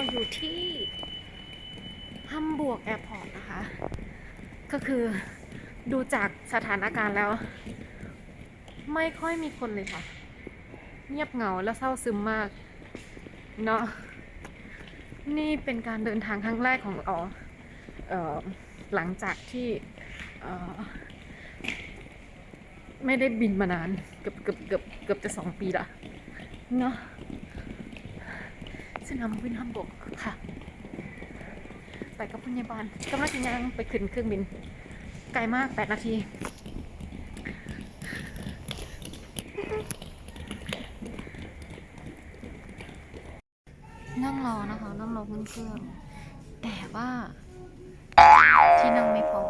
ราอยู่ที่ฮัมบวร์กแอร์พอร์ตนะคะ ก็คือดูจากสถานการณ์แล้ว ไม่ค่อยมีคนเลยค่ะ เงียบเหงาและเศร้าซึมมาก เนาะนี่เป็นการเดินทางครั้งแรกของเราเอ่อหลังจากที่เอ่อไม่ได้บินมานาน เกือบเกือบเกือบเกือบจะสองปีละเนาะ สนามบินฮัมบวร์กค่ะ ไปกับพยาบาลกำลังจะย่างไปขึ้นเครื่องบิน ไกลมาก 8 นาที นั่งรอนะคะ นั่งรอขึ้นเครื่อง แต่ว่า ที่นั่งไม่พอ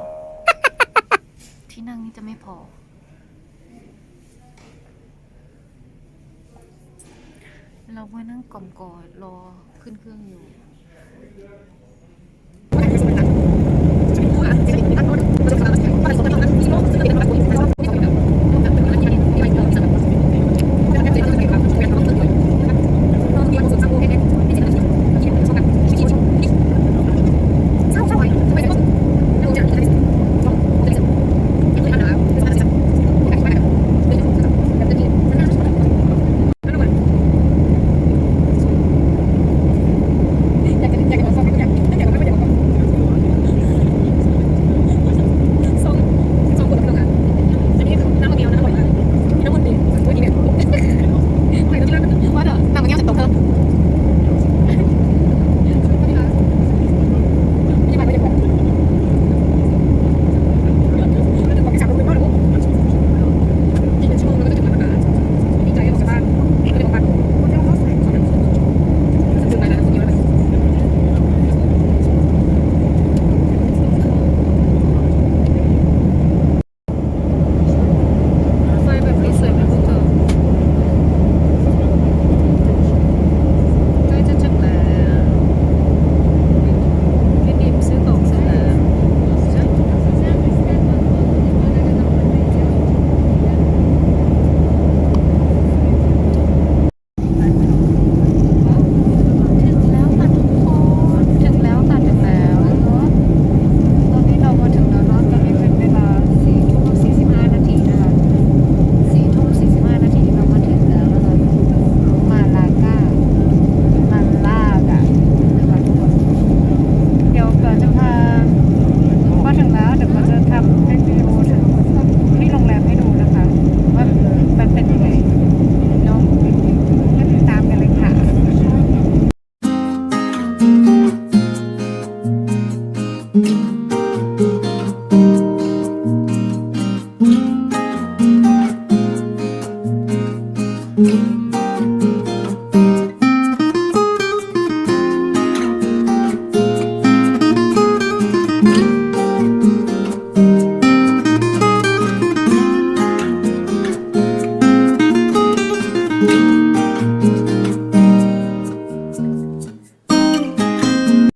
ที่นั่งนี่จะไม่พอ เราไปนั่งกล่อมกอดรอขึ้นเครื่องอยู่